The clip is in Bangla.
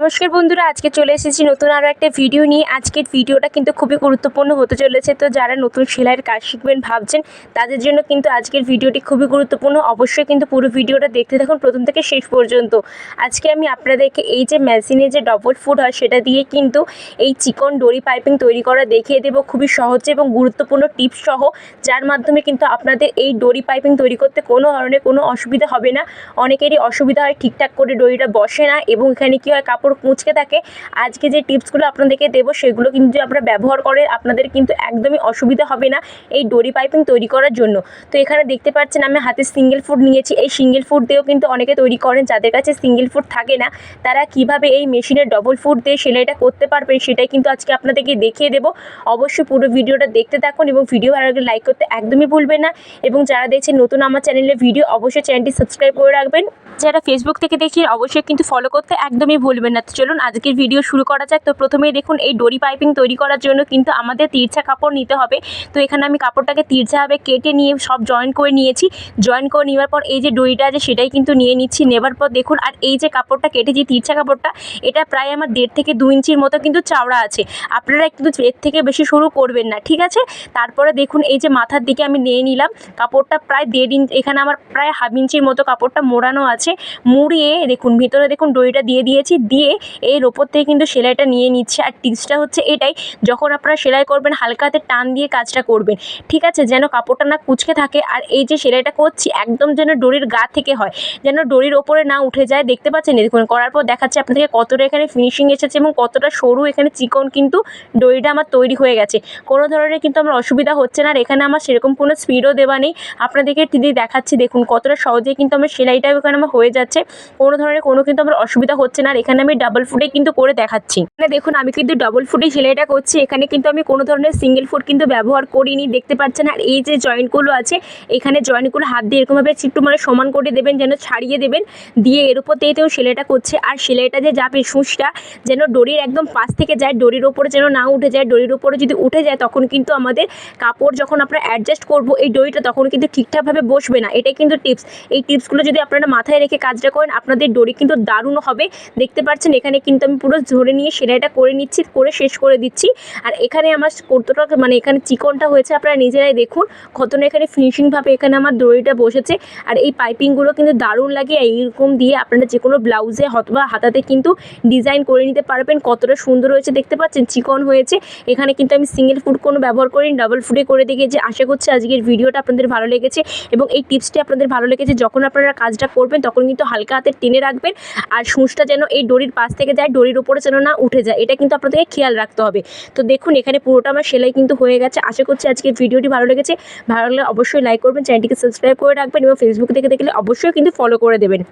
নমস্কার বন্ধুরা, আজকে চলে এসেছি নতুন আরও একটা ভিডিও নিয়ে। আজকের ভিডিওটা কিন্তু খুবই গুরুত্বপূর্ণ হতে চলেছে। তো যারা নতুন সেলাইয়ের কাজ শিখবেন ভাবছেন, তাদের জন্য কিন্তু আজকের ভিডিওটি খুবই গুরুত্বপূর্ণ। অবশ্যই কিন্তু পুরো ভিডিওটা দেখতে থাকুন প্রথম থেকে শেষ পর্যন্ত। আজকে আমি আপনাদেরকে এই যে মেশিনে যে ডবল ফুড হয়, সেটা দিয়ে কিন্তু এই চিকন ডরি পাইপিং তৈরি করা দেখিয়ে দেবো খুবই সহজে এবং গুরুত্বপূর্ণ টিপস সহ, যার মাধ্যমে কিন্তু আপনাদের এই ডরি পাইপিং তৈরি করতে কোনো ধরনের কোনো অসুবিধা হবে না। অনেকেরই অসুবিধা হয় ঠিকঠাক করে ডরিটা বসে না এবং এখানে কী হয়, কাপড় কুঁচকে থাকে। আজকে যে টিপসগুলো আপনাদেরকে দেবো, সেগুলো কিন্তু আপনারা ব্যবহার করে আপনাদের কিন্তু একদমই অসুবিধা হবে না এই ডরি পাইপিং তৈরি করার জন্য। তো এখানে দেখতে পাচ্ছেন, আমি হাতে সিঙ্গেল ফুড নিয়েছি। এই সিঙ্গেল ফুড দিয়েও কিন্তু অনেকে তৈরি করেন, যাদের কাছে সিঙ্গেল ফুড থাকে না, তারা কীভাবে এই মেশিনের ডবল ফুড দিয়ে সেলাইটা করতে পারবেন সেটাই কিন্তু আজকে আপনাদেরকে দেখিয়ে দেবো। অবশ্যই পুরো ভিডিওটা দেখতে থাকুন এবং ভিডিও ভালো লাগলে লাইক করতে একদমই ভুলবেন না। এবং যারা দেখছেন নতুন আমার চ্যানেলে ভিডিও অবশ্যই চ্যানেলটি সাবস্ক্রাইব করে রাখবেন। যারা ফেসবুক থেকে দেখছেন অবশ্যই কিন্তু ফলো করতে একদমই ভুলবেন না। তো চলুন, আজকের ভিডিও শুরু করা যাক। তো প্রথমেই দেখুন, এই ডরি পাইপিং তৈরি করার জন্য কিন্তু আমাদের তিরছা কাপড় নিতে হবে। তো এখানে আমি কাপড়টাকে তিরছাভাবে কেটে নিয়ে সব জয়েন করে নিয়েছি। জয়েন করে নেওয়ার পর এই যে ডরিটা আছে, সেটাই কিন্তু নিয়ে নিচ্ছি। নেবার পর দেখুন, আর এই যে কাপড়টা কেটেছি তিরছা কাপড়টা, এটা প্রায় আমার দেড় থেকে দু ইঞ্চির মতো কিন্তু চাওড়া আছে। আপনারা কিন্তু এর থেকে বেশি সরু করবেন না, ঠিক আছে? তারপরে দেখুন, এই যে মাথার দিকে আমি নিয়ে নিলাম। কাপড়টা প্রায় দেড় ইঞ্চ, এখানে আমার প্রায় হাফ ইঞ্চির মতো কাপড়টা মোড়ানো আছে। মুড়িয়ে দেখুন, ভিতরে দেখুন দড়িটা দিয়ে দিয়েছি। দিয়ে এর ওপর থেকে কিন্তু সেলাইটা নিয়ে নিচ্ছে। আর টিপসটা হচ্ছে এটাই, যখন আপনারা সেলাই করবেন, হালকা হাতে টান দিয়ে কাজটা করবেন। ঠিক আছে? যেন কাপড়টা না কুচকে থাকে। আর এই যে সেলাইটা করছি, একদম যেন ডরির গা থেকে হয়। যেন ডরির ওপরে না উঠে যায়। দেখতে পাচ্ছেন? দেখুন, করার পর দেখাচ্ছে আপনাদেরকে কতটা এখানে ফিনিশিং এসেছে এবং কতটা সরু এখানে চিকন কিন্তু দড়িটা আমার তৈরি হয়ে গেছে। কোনো ধরনের কিন্তু আমার অসুবিধা হচ্ছে না। আর এখানে আমার সেরকম কোনো স্পিডও দেওয়া নেই। আপনাদেরকে দিদি দেখাচ্ছি। দেখুন, কতটা সহজেই কিন্তু আমার সেলাইটাও এখানে আমার হয়ে যাচ্ছে। কোনো ধরনের কোনো কিন্তু আমার অসুবিধা হচ্ছে না আর এখানে আমি ডাবল ফুটে কিন্তু করে দেখাচ্ছি। এখানে দেখুন, আমি কিন্তু ডাবল ফুটে সেলাইটা করছি। এখানে কিন্তু আমি কোনো ধরনের সিঙ্গেল ফুট কিন্তু ব্যবহার করিনি, দেখতে পাচ্ছেন। আর এই যে জয়েন্টগুলো আছে, এখানে জয়েন্টগুলো হাত দিয়ে এরকমভাবে একটু মানে সমান করে দেবেন, যেন ছাড়িয়ে দেবেন। দিয়ে এর উপর দিয়ে সেলাইটা করছে। আর সেলাইটা যে যাবে সুঁচটা যেন ডরির একদম পাশ থেকে যায় ডরির ওপরে যেন না উঠে যায় ডরির ওপরে যদি উঠে যায়, তখন কিন্তু আমাদের কাপড় যখন আমরা অ্যাডজাস্ট করব, এই ডরিটা তখন কিন্তু ঠিকঠাকভাবে বসবে না। এটাই কিন্তু টিপস এই টিপসগুলো যদি আপনারা রেখে কাজটা করেন, আপনাদের ডরি কিন্তু দারুণ হবে। দেখতে পাচ্ছেন, এখানে কিন্তু আমি পুরো ধরে নিয়ে সেলাইটা করে নিচ্ছি, করে শেষ করে দিচ্ছি। আর এখানে আমার কতটা মানে এখানে চিকনটা হয়েছে, আপনারা নিজেরাই দেখুন। কতটা এখানে ফিনিশিংভাবে এখানে আমার দড়িটা বসেছে। আর এই পাইপিংগুলো কিন্তু দারুণ লাগে এইরকম দিয়ে আপনারা যে কোনো ব্লাউজে অথবা হাতাতে কিন্তু ডিজাইন করে নিতে পারবেন। কতটা সুন্দর হয়েছে, দেখতে পাচ্ছেন, চিকন হয়েছে। এখানে কিন্তু আমি সিঙ্গেল ফুড কোনো ব্যবহার করিনি ডাবল ফুডে করে দেখেছি আশা করছি আজকের ভিডিওটা আপনাদের ভালো লেগেছে এবং এই টিপসটি আপনাদের ভালো লেগেছে। যখন আপনারা কাজটা করবেন তখন কিন্তু হালকা হাতে টেনে রাখবেন আর সূঁচটা যেন এই ডরির পাশ থেকে যায় ডরির উপরে যেন না উঠে যায়। এটা কিন্তু আপনাদেরকে খেয়াল রাখতে হবে। তো দেখুন, এখানে পুরোটা আমার সেলাই কিন্তু হয়ে গেছে। আশা করছি আজকের ভিডিওটি ভালো লেগেছে। ভালো লাগলে অবশ্যই লাইক করবেন, চ্যানেলটিকে সাবস্ক্রাইব করে রাখবেন এবং ফেসবুক থেকে দেখলে অবশ্যই কিন্তু ফলো করে দেবেন।